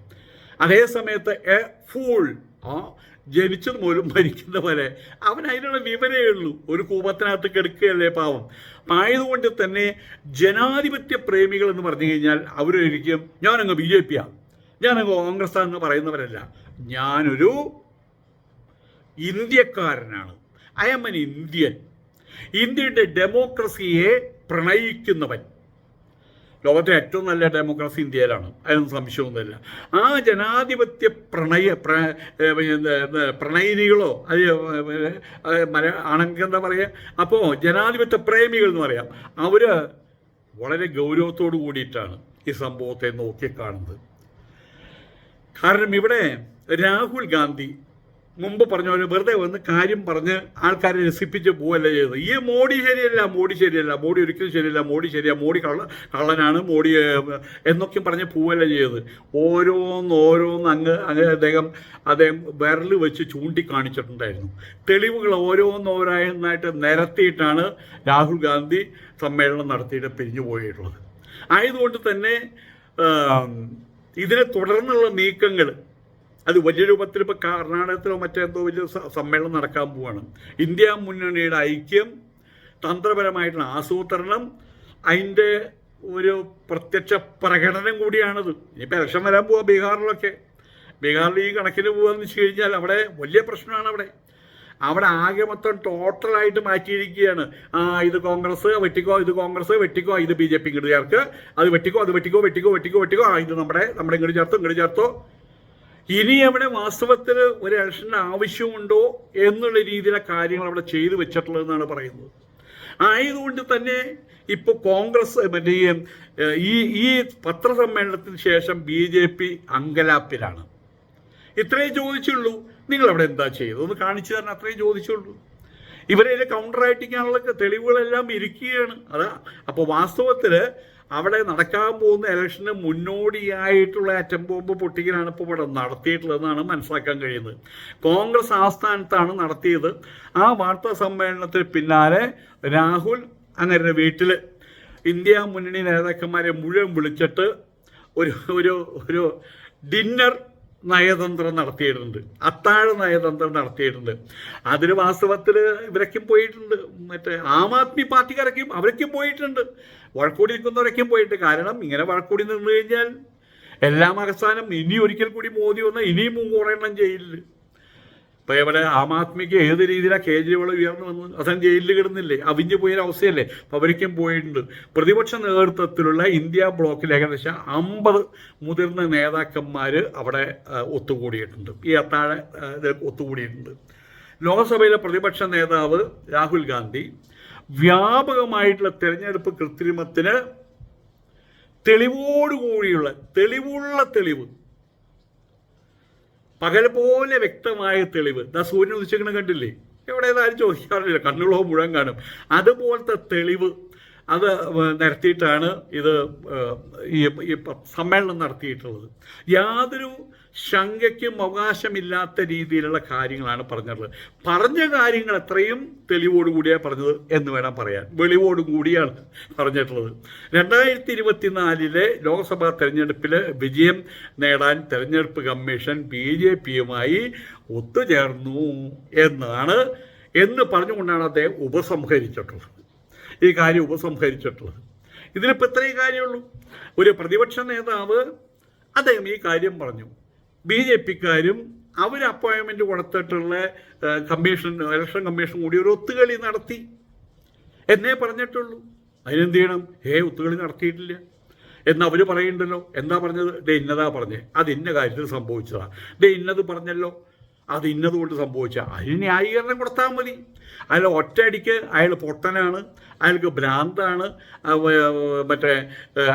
അതേ സമയത്ത് എ ഫൂൾ ആ ജനിച്ചത് പോലും മരിക്കുന്ന പോലെ അവൻ അതിനുള്ള വിവരമേ ഉള്ളൂ. ഒരു കൂപത്തിനകത്ത് കിടക്കുകയല്ലേ പാവം. ആയതുകൊണ്ട് തന്നെ ജനാധിപത്യ പ്രേമികൾ എന്ന് പറഞ്ഞു കഴിഞ്ഞാൽ അവരൊരിക്കും ഞാനങ്ങ് ബി ജെ പിയാണ് ഞാനങ്ങ് കോൺഗ്രസ് ആണെന്ന് പറയുന്നവരല്ല. ഞാനൊരു ഇന്ത്യക്കാരനാണ്. ഐ എം എൻ ഇന്ത്യൻ ഇന്ത്യയുടെ ഡെമോക്രസിയെ പ്രണയിക്കുന്നവൻ. ലോകത്തെ ഏറ്റവും നല്ല ഡെമോക്രസി ഇന്ത്യയിലാണ്. അതിനൊന്നും സംശയമൊന്നുമില്ല. ആ ജനാധിപത്യ പ്രണയ പ്രണയിനികളോ അത് ആണെങ്കിൽ എന്താ പറയുക അപ്പോൾ ജനാധിപത്യ പ്രേമികൾ എന്ന് പറയാം. അവർ വളരെ ഗൗരവത്തോടു കൂടിയിട്ടാണ് ഈ സംഭവത്തെ നോക്കിക്കാണുന്നത്. കാരണം ഇവിടെ രാഹുൽ ഗാന്ധി മുമ്പ് പറഞ്ഞ പോലെ വെറുതെ വന്ന് കാര്യം പറഞ്ഞ് ആൾക്കാരെ രസിപ്പിച്ച് പോവല്ല ചെയ്തത്. ഈ മോഡി ശരിയല്ല മോഡി ശരിയല്ല മോഡി ഒരിക്കലും ശരിയല്ല മോഡി ശരിയാ മോഡി കള്ള കള്ളനാണ് മോഡി എന്നൊക്കെ പറഞ്ഞ് പോവല്ല ചെയ്തത്. ഓരോന്ന് ഓരോന്ന് അങ്ങ് അങ്ങ് അദ്ദേഹം അദ്ദേഹം വിരൽ വെച്ച് ചൂണ്ടിക്കാണിച്ചിട്ടുണ്ടായിരുന്നു. തെളിവുകൾ ഓരോന്നോരോന്നായിട്ട് നിരത്തിയിട്ടാണ് രാഹുൽ ഗാന്ധി സമ്മേളനം നടത്തിയിട്ട് പിരിഞ്ഞു പോയിട്ടുള്ളത്. ആയതുകൊണ്ട് തന്നെ ഇതിനെ തുടർന്നുള്ള നീക്കങ്ങൾ അത് വലിയ രൂപത്തിൽ ഇപ്പോൾ കർണാടകത്തിലോ മറ്റെന്തോ വലിയ സമ്മേളനം നടക്കാൻ പോവാണ്. ഇന്ത്യ മുന്നണിയുടെ ഐക്യം തന്ത്രപരമായിട്ടുള്ള ആസൂത്രണം അതിന്റെ ഒരു പ്രത്യക്ഷ പ്രകടനം കൂടിയാണത്. ഇനിയിപ്പോൾ ഇലക്ഷൻ വരാൻ പോവാ ബീഹാറിലൊക്കെ. ബീഹാറിൽ ഈ കണക്കിന് പോവാന്ന് വെച്ച് കഴിഞ്ഞാൽ അവിടെ വലിയ പ്രശ്നമാണ് അവിടെ. അവിടെ ആകെ മൊത്തം ടോട്ടലായിട്ട് മാറ്റിയിരിക്കുകയാണ്. ആ ഇത് കോൺഗ്രസ് വെട്ടിക്കോ ഇത് കോൺഗ്രസ് വെട്ടിക്കോ ഇത് ബി ജെ പി ഇങ്ങോട്ട് ചേർക്ക് അത് വെട്ടിക്കോ അത് വെട്ടിക്കോ വെട്ടിക്കോ വെട്ടിക്കോ വെട്ടിക്കോ ആ ഇത് നമ്മുടെ നമ്മുടെ ഇങ്ങോട്ട് ചേർത്തോ ഇങ്ങോട്ട് ചേർത്തോ. ഇനി അവിടെ വാസ്തവത്തിൽ ഒരു ഇലക്ഷന്റെ ആവശ്യമുണ്ടോ എന്നുള്ള രീതിയിലെ കാര്യങ്ങൾ അവിടെ ചെയ്തു വെച്ചിട്ടുള്ളതെന്നാണ് പറയുന്നത്. ആയതുകൊണ്ട് തന്നെ ഇപ്പോൾ കോൺഗ്രസ് മറ്റേ ഈ, ഈ പത്രസമ്മേളനത്തിന് ശേഷം ബി ജെ പി അങ്കലാപ്പിലാണ്. ഇത്രയേ ചോദിച്ചുള്ളൂ. നിങ്ങൾ അവിടെ എന്താ ചെയ്തത്? ഒന്ന് കാണിച്ചു തരണം അത്രയേ ചോദിച്ചുള്ളൂ. ഇവരെ കൗണ്ടർ ആയിട്ടിക്കാനുള്ള തെളിവുകളെല്ലാം ഇരിക്കുകയാണ്. അതാ അപ്പോൾ വാസ്തവത്തിൽ അവിടെ നടക്കാൻ പോകുന്ന ഇലക്ഷന് മുന്നോടിയായിട്ടുള്ള അറ്റം ബോംബ് പൊട്ടിക്കലാണ് ഇപ്പോൾ ഇവിടെ നടത്തിയിട്ടുള്ളതെന്നാണ് മനസ്സിലാക്കാൻ കഴിയുന്നത്. കോൺഗ്രസ് ആസ്ഥാനത്താണ് നടത്തിയത്. ആ വാർത്താ സമ്മേളനത്തിന് പിന്നാലെ രാഹുൽ അങ്ങനെ വീട്ടിൽ ഇന്ത്യ മുന്നണി നേതാക്കന്മാരെ മുഴുവൻ വിളിച്ചിട്ട് ഒരു ഒരു ഒരു ഡിന്നർ നയതന്ത്രം നടത്തിയിട്ടുണ്ട്. അത്താഴ നയതന്ത്രം നടത്തിയിട്ടുണ്ട്. അതിന് വാസ്തവത്തിൽ ഇവരൊക്കെ പോയിട്ടുണ്ട്. മറ്റേ ആം ആദ്മി പാർട്ടിക്കാരൊക്കെയും അവരൊക്കെ പോയിട്ടുണ്ട്. വഴക്കൂടി നിൽക്കുന്നവരൊക്കെയും പോയിട്ടുണ്ട്. കാരണം ഇങ്ങനെ വഴക്കൂടി നിന്ന് കഴിഞ്ഞാൽ എല്ലാം അവസാനം ഇനി ഒരിക്കൽ കൂടി മോദി വന്നാൽ ഇനിയും കുറേ എണ്ണം ജയിലിൽ ഇവിടെ ആം ആദ്മിക്ക് ഏത് രീതിയിലാണ് കേജ്രിവാൾ ഉയർന്നു വന്നു? അവസാനം ജയിലിൽ കിടന്നില്ലേ? അവിഞ്ഞു പോയൊരു അവസ്ഥയല്ലേ? അപ്പൊ അവരൊക്കെയും പോയിട്ടുണ്ട്. പ്രതിപക്ഷ നേതൃത്വത്തിലുള്ള ഇന്ത്യ ബ്ലോക്കിൽ ഏകദേശം അമ്പത് മുതിർന്ന നേതാക്കന്മാർ അവിടെ ഒത്തുകൂടിയിട്ടുണ്ട്. ഈ അത്താഴ ഒത്തുകൂടിയിട്ടുണ്ട്. ലോക്സഭയിലെ പ്രതിപക്ഷ നേതാവ് രാഹുൽ ഗാന്ധി വ്യാപകമായിട്ടുള്ള തെരഞ്ഞെടുപ്പ് കൃത്രിമത്തിന് തെളിവോടുകൂടിയുള്ള തെളിവുള്ള തെളിവ് പകൽ പോലെ വ്യക്തമായ തെളിവ്. ദാ സൂര്യൻ ഉദിച്ചിങ്ങനെ കണ്ടില്ലേ? എവിടെ ഏതായാലും ചോദിക്കാറില്ല. കണ്ണുകളോ മുഴുവൻ കാണും. അതുപോലത്തെ തെളിവ് അത് നിരത്തിയിട്ടാണ് ഇത് ഈ സമ്മേളനം നടത്തിയിട്ടുള്ളത്. യാതൊരു ശങ്കയ്ക്കും അവകാശമില്ലാത്ത രീതിയിലുള്ള കാര്യങ്ങളാണ് പറഞ്ഞിട്ടുള്ളത്. പറഞ്ഞ കാര്യങ്ങൾ എത്രയും തെളിവോടുകൂടിയാണ് പറഞ്ഞത് എന്ന് വേണം പറയാൻ. വെളിവോടുകൂടിയാണ് പറഞ്ഞിട്ടുള്ളത്. രണ്ടായിരത്തി ഇരുപത്തിനാലിലെ ലോക്സഭാ തെരഞ്ഞെടുപ്പിൽ വിജയം നേടാൻ തെരഞ്ഞെടുപ്പ് കമ്മീഷൻ ബി ജെ പിയുമായി ഒത്തുചേർന്നു എന്നാണ് എന്ന് പറഞ്ഞുകൊണ്ടാണ് അദ്ദേഹം ഉപസംഹരിച്ചിട്ടുള്ളത്. ഈ കാര്യം ഉപസംഹരിച്ചിട്ടുള്ളത്. ഇതിലിപ്പോൾ ഇത്രയും കാര്യമുള്ളൂ ഒരു പ്രതിപക്ഷ നേതാവ് അദ്ദേഹം ഈ കാര്യം പറഞ്ഞു. ബി ജെ പിക്കാരും അവർ അപ്പോയിൻമെന്റ് കൊടുത്തിട്ടുള്ള കമ്മീഷൻ ഇലക്ഷൻ കമ്മീഷൻ കൂടി ഒരു ഒത്തുകളി നടത്തി. എന്നേ പറഞ്ഞിട്ടുള്ളൂ. അതിനെന്ത് ചെയ്യണം? ഹേ ഒത്തുകളി നടത്തിയിട്ടില്ല. എന്ന് അവർ പറയുന്നുണ്ടല്ലോ. എന്താ പറഞ്ഞത്? ഡേ ഇന്നതാ പറഞ്ഞേ. അത് ഇന്ന കാര്യത്തിൽ സംഭവിച്ചതാ. ഡേ ഇന്നത് പറഞ്ഞല്ലോ. അത് ഇന്നതുകൊണ്ട് സംഭവിച്ച. അതിന് ന്യായീകരണം കൊടുത്താൽ മതി. അയാൾ ഒറ്റയടിക്ക് അയാൾ പൊട്ടനാണ് അയാൾക്ക് ഭ്രാന്താണ് മറ്റേ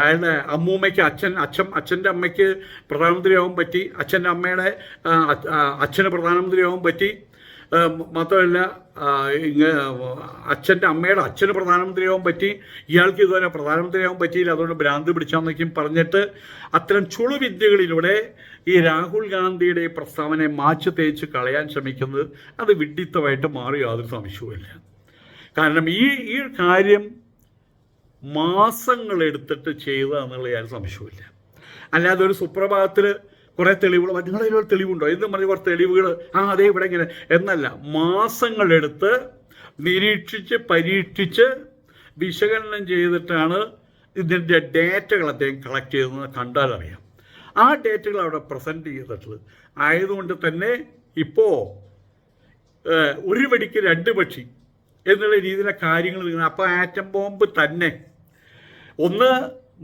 അയാളുടെ അമ്മൂമ്മയ്ക്ക് അച്ഛൻ അച്ഛൻ അച്ഛന്റെ അമ്മയ്ക്ക് പ്രധാനമന്ത്രിയാവാൻ പറ്റി അച്ഛന്റെ അമ്മയുടെ അച്ഛന് പ്രധാനമന്ത്രിയാവാൻ പറ്റി മാത്രമല്ല അച്ഛന്റെ അമ്മയുടെ അച്ഛന് പ്രധാനമന്ത്രിയാവാൻ പറ്റി ഇയാൾക്ക് ഇതുവരെ പ്രധാനമന്ത്രിയാവാൻ പറ്റിയില്ല അതുകൊണ്ട് ഭ്രാന്ത് പിടിച്ചാന്നൊക്കെയും പറഞ്ഞിട്ട് അത്തരം ചുളുവിദ്യകളിലൂടെ ഈ രാഹുൽ ഗാന്ധിയുടെ പ്രസ്താവനയെ മാച്ചു തേച്ച് കളയാൻ ശ്രമിക്കുന്നത് അത് വിഡ്ഢിത്തമായിട്ട് മാറി യാതൊരു സംശയവുമില്ല. കാരണം ഈ ഈ കാര്യം മാസങ്ങൾ എടുത്തിട്ട് ചെയ്ത എന്നുള്ള യാതൊരു സംശയവുമില്ല. അല്ലാതെ ഒരു സുപ്രഭാതത്തിൽ കുറേ തെളിവുകൾ നിങ്ങളുടെ കയ്യിൽ ഒരു തെളിവുണ്ടോ? എന്ന് പറഞ്ഞ് കുറച്ച് തെളിവുകൾ ആ അതെ ഇവിടെ ഇങ്ങനെ. എന്നല്ല മാസങ്ങളെടുത്ത് നിരീക്ഷിച്ച് പരീക്ഷിച്ച് വിശകലനം ചെയ്തിട്ടാണ് ഇതിന്റെ ഡേറ്റകൾ അദ്ദേഹം കളക്ട് ചെയ്തതെന്ന് കണ്ടാൽ അറിയാം ആ ഡേറ്റുകൾ അവിടെ പ്രസന്റ് ചെയ്തിട്ടുള്ളത്. ആയതുകൊണ്ട് തന്നെ ഇപ്പോൾ ഒരു വെടിക്ക് രണ്ട് പക്ഷി എന്നുള്ള രീതിയിലെ കാര്യങ്ങൾ അപ്പോൾ ആറ്റം ബോംബ് തന്നെ. ഒന്ന്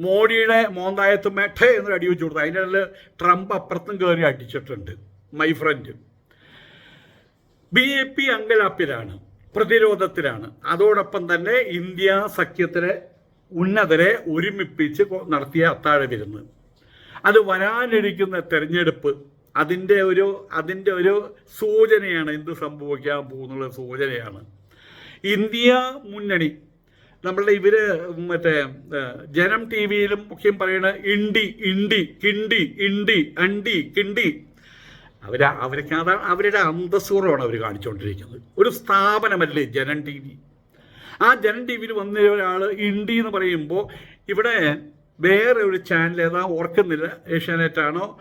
മോഡിയുടെ മോന്തായത്ത് മെഠ എന്നൊരു അടി വെച്ചു കൊടുത്തു. അതിന്റെ ട്രംപ് അപ്പുറത്തും കയറി അടിച്ചിട്ടുണ്ട് my friend. B J P അങ്കലാപ്പിലാണ് പ്രതിരോധത്തിലാണ്. അതോടൊപ്പം തന്നെ ഇന്ത്യ സഖ്യത്തിലെ ഉന്നതരെ ഒരുമിപ്പിച്ച് നടത്തിയ അത്താഴ വിരുന്ന്. അത് വരാനിരിക്കുന്ന തെരഞ്ഞെടുപ്പ് അതിന്റെ ഒരു അതിന്റെ ഒരു സൂചനയാണ് എന്ത് സംഭവിക്കാൻ പോകുന്നുള്ള സൂചനയാണ്. ഇന്ത്യ മുന്നണി നമ്മളുടെ ഇവർ മറ്റേ ജനം ടി വിയിലും ഒക്കെയും പറയുന്ന ഇണ്ടി ഇണ്ടി കിണ്ടി ഇണ്ടി അണ്ടി കിണ്ടി. അവർ അവർക്ക് അതാണ് അവരുടെ അന്തസ്സൂറമാണ് അവർ കാണിച്ചുകൊണ്ടിരിക്കുന്നത്. ഒരു സ്ഥാപനമല്ലേ ജനം ടി വി ആ ജനം ടി വിയിൽ വന്ന ഒരാൾ ഇണ്ടി എന്ന് പറയുമ്പോൾ ഇവിടെ വേറെ ഒരു ചാനൽ ഏതാ? ഓർക്കുന്നില്ല. ഏഷ്യാനെറ്റാണോ?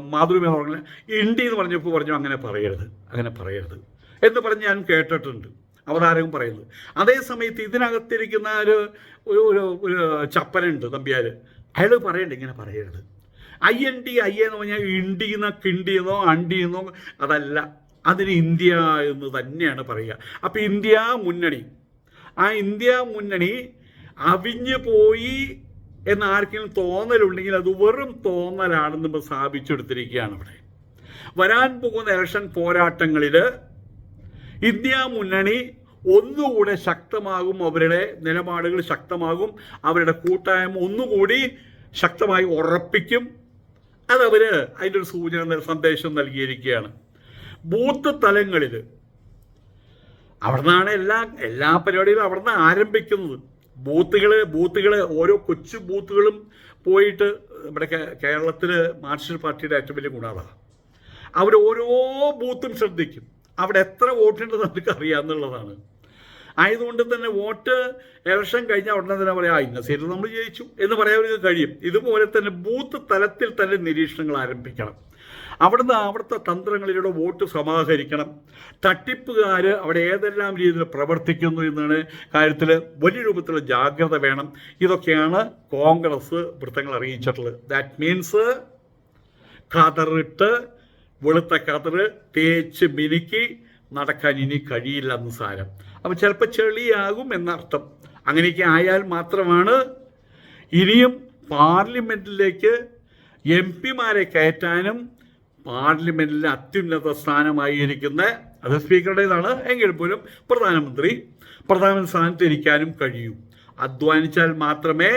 മാതൃഭൂമി ഓർക്കുന്നില്ല ഇണ്ടി എന്ന് പറഞ്ഞപ്പോൾ പറഞ്ഞു അങ്ങനെ പറയരുത്. അങ്ങനെ പറയരുത്. എന്ന് പറഞ്ഞ് ഞാൻ കേട്ടിട്ടുണ്ട്. അവതാരകം പറയുന്നത് അതേസമയത്ത് ഇതിനകത്തിരിക്കുന്ന ഒരു ഒരു ഒരു ചപ്പനുണ്ട് തമ്പിയാർ അയാൾ പറയണ്ട ഇങ്ങനെ പറയരുത്. ഐ എൻ ടി ഐ എന്ന് പറഞ്ഞാൽ ഇണ്ടിന്നോ കിണ്ടിന്നോ അണ്ടിന്നോ അതല്ല. അതിന് ഇന്ത്യ എന്ന് തന്നെയാണ് പറയുക. അപ്പോൾ ഇന്ത്യ മുന്നണി. ആ ഇന്ത്യ മുന്നണി അവിഞ്ഞു പോയി എന്ന് ആർക്കെങ്കിലും തോന്നലുണ്ടെങ്കിൽ അത് വെറും തോന്നലാണെന്ന് ഇപ്പോൾ സ്ഥാപിച്ചെടുത്തിരിക്കുകയാണ് ഇവിടെ. വരാൻ പോകുന്ന ഇലക്ഷൻ പോരാട്ടങ്ങളിൽ ഇന്ത്യ മുന്നണി ഒന്നുകൂടെ ശക്തമാകും അവരുടെ നിലപാടുകൾ ശക്തമാകും അവരുടെ കൂട്ടായ്മ ഒന്നുകൂടി ശക്തമായി ഉറപ്പിക്കും. അതവർ അതിന്റെ ഒരു സൂചന സന്ദേശം നൽകിയിരിക്കുകയാണ്. ബൂത്ത് തലങ്ങളിൽ അവിടെ നിന്നാണ് എല്ലാ എല്ലാ പരിപാടികളും അവിടെ നിന്ന് ആരംഭിക്കുന്നത്. ബൂത്തുകൾ ബൂത്തുകൾ ഓരോ കൊച്ചു ബൂത്തുകളും പോയിട്ട് നമ്മുടെ കേരളത്തിൽ മാർക്സിസ്റ്റ് പാർട്ടിയുടെ ഏറ്റവും വലിയ ഗുണമാണ് അവർ ഓരോ ബൂത്തും ശ്രദ്ധിക്കും. അവിടെ എത്ര വോട്ടുണ്ടെന്ന് നമുക്ക് അറിയാമെന്നുള്ളതാണ് ആയതുകൊണ്ട് തന്നെ വോട്ട് ഇലക്ഷൻ കഴിഞ്ഞ ഉടനെ തന്നെ പറയാം "ആ, ഇന്ന സീറ്റ് നമ്മൾ ജയിച്ചു എന്ന് പറയാൻ കഴിയും. ഇതുപോലെ തന്നെ ബൂത്ത് തലത്തിൽ തന്നെ നിരീക്ഷണങ്ങൾ ആരംഭിക്കണം. അവിടുന്ന് അവിടുത്തെ തന്ത്രങ്ങളിലൂടെ വോട്ട് സമാഹരിക്കണം. തട്ടിപ്പുകാർ അവിടെ ഏതെല്ലാം രീതിയിൽ പ്രവർത്തിക്കുന്നു എന്നാണ് കാര്യത്തിൽ വലിയ രൂപത്തിലുള്ള ജാഗ്രത വേണം. ഇതൊക്കെയാണ് കോൺഗ്രസ് വൃത്തങ്ങൾ അറിയിച്ചിട്ടുള്ളത്. ദാറ്റ് മീൻസ് കതറിട്ട് വെളുത്ത കതറ് തേച്ച് മിനുക്കി നടക്കാൻ ഇനി കഴിയില്ല എന്ന് സാരം. അപ്പം ചിലപ്പോൾ ചെളിയാകും എന്നർത്ഥം. അങ്ങനെയൊക്കെ ആയാൽ മാത്രമാണ് ഇനിയും പാർലമെന്റിലേക്ക് എം പിമാരെ കയറ്റാനും പാർലമെന്റിൽ അത്യുന്നത സ്ഥാനമായിരിക്കുന്ന അത് സ്പീക്കറുടേതാണ് എങ്കിൽ പോലും പ്രധാനമന്ത്രി പ്രധാനമന്ത്രി സ്ഥാനത്ത് ഇരിക്കാനും കഴിയൂ. അധ്വാനിച്ചാൽ മാത്രമേ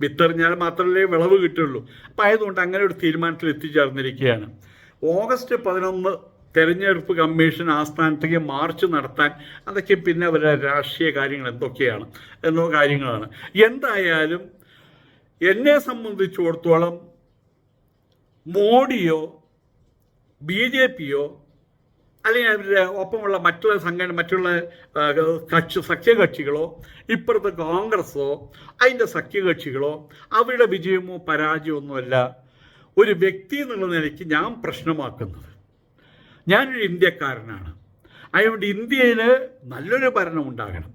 വിത്തെറിഞ്ഞാൽ മാത്രമല്ലേ വിളവ് കിട്ടുള്ളൂ. അപ്പം ആയതുകൊണ്ട് അങ്ങനെ ഒരു തീരുമാനത്തിൽ എത്തിച്ചേർന്നിരിക്കുകയാണ്. ഓഗസ്റ്റ് പതിനൊന്ന് തെരഞ്ഞെടുപ്പ് കമ്മീഷൻ ആസ്ഥാനത്തേക്ക് മാർച്ച് നടത്താൻ അതൊക്കെ പിന്നെ അവരുടെ രാഷ്ട്രീയ കാര്യങ്ങൾ എന്തൊക്കെയാണ് എന്നോ കാര്യങ്ങളാണ്. എന്തായാലും എന്നെ സംബന്ധിച്ചിടത്തോളം മോഡിയോ ബി ജെ പിയോ അല്ലെങ്കിൽ അവരുടെ ഒപ്പമുള്ള മറ്റുള്ള സംഘടന മറ്റുള്ള കക്ഷി സഖ്യകക്ഷികളോ ഇപ്പുറത്തെ കോൺഗ്രസോ അതിന്റെ സഖ്യകക്ഷികളോ അവരുടെ വിജയമോ പരാജയമോ ഒന്നുമല്ല. ഒരു വ്യക്തി എന്നുള്ള നിലയ്ക്ക് ഞാൻ പ്രശ്നമാക്കുന്നത്. ഞാനൊരു ഇന്ത്യക്കാരനാണ്. അതുകൊണ്ട് ഇന്ത്യയിൽ നല്ലൊരു ഭരണം ഉണ്ടാകണം.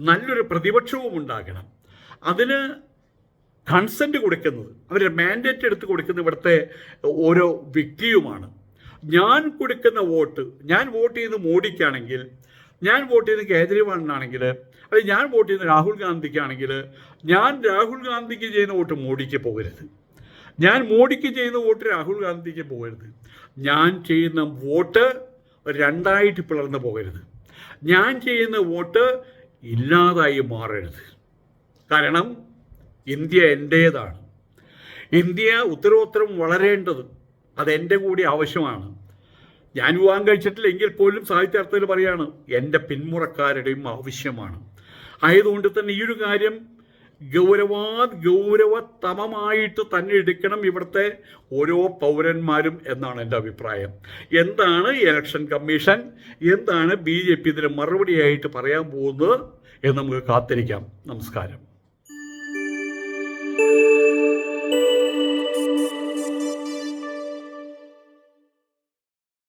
നല്ലൊരു പ്രതിപക്ഷവും ഉണ്ടാകണം. അതിന് കൺസെന്റ് കൊടുക്കുന്നത് അവരുടെ മാൻഡേറ്റ് എടുത്ത് കൊടുക്കുന്നത് ഇവിടുത്തെ ഓരോ വ്യക്തിയുമാണ്. ഞാൻ കൊടുക്കുന്ന വോട്ട് ഞാൻ വോട്ട് ചെയ്യുന്ന മോഡിക്കാണെങ്കിൽ ഞാൻ വോട്ട് ചെയ്യുന്നത് കേജ്രിവാളിനാണെങ്കിൽ അല്ലെങ്കിൽ ഞാൻ വോട്ട് ചെയ്യുന്ന രാഹുൽ ഗാന്ധിക്കാണെങ്കിൽ ഞാൻ രാഹുൽ ഗാന്ധിക്ക് ചെയ്യുന്ന വോട്ട് മോഡിക്ക് പോകരുത്. ഞാൻ മോഡിക്ക് ചെയ്യുന്ന വോട്ട് രാഹുൽ ഗാന്ധിക്ക് പോകരുത്. ഞാൻ ചെയ്യുന്ന വോട്ട് രണ്ടായിട്ട് പിളർന്നു പോകരുത്. ഞാൻ ചെയ്യുന്ന വോട്ട് ഇല്ലാതായി മാറരുത്. കാരണം ഇന്ത്യ എന്റേതാണ് ഇന്ത്യ ഉത്തരോത്തരം വളരേണ്ടത് അതെന്റെ കൂടി ആവശ്യമാണ്. ഞാൻ വിവാഹം കഴിച്ചിട്ടില്ല എങ്കിൽ പോലും സാഹിത്യാർത്ഥത്തിൽ പറയാണ് എന്റെ പിന്മുറക്കാരുടെയും ആവശ്യമാണ്. ആയതുകൊണ്ട് തന്നെ ഈ ഒരു കാര്യം ഗൗരവാ ഗൗരവതമമായിട്ട് തന്നെ എടുക്കണം ഇവിടുത്തെ ഓരോ പൗരന്മാരും എന്നാണ് എന്റെ അഭിപ്രായം. എന്താണ് ഇലക്ഷൻ കമ്മീഷൻ എന്താണ് ബി ജെ പി ഇതിന് മറുപടിയായിട്ട് പറയാൻ പോകുന്നത് എന്ന് നമുക്ക് കാത്തിരിക്കാം. നമസ്കാരം.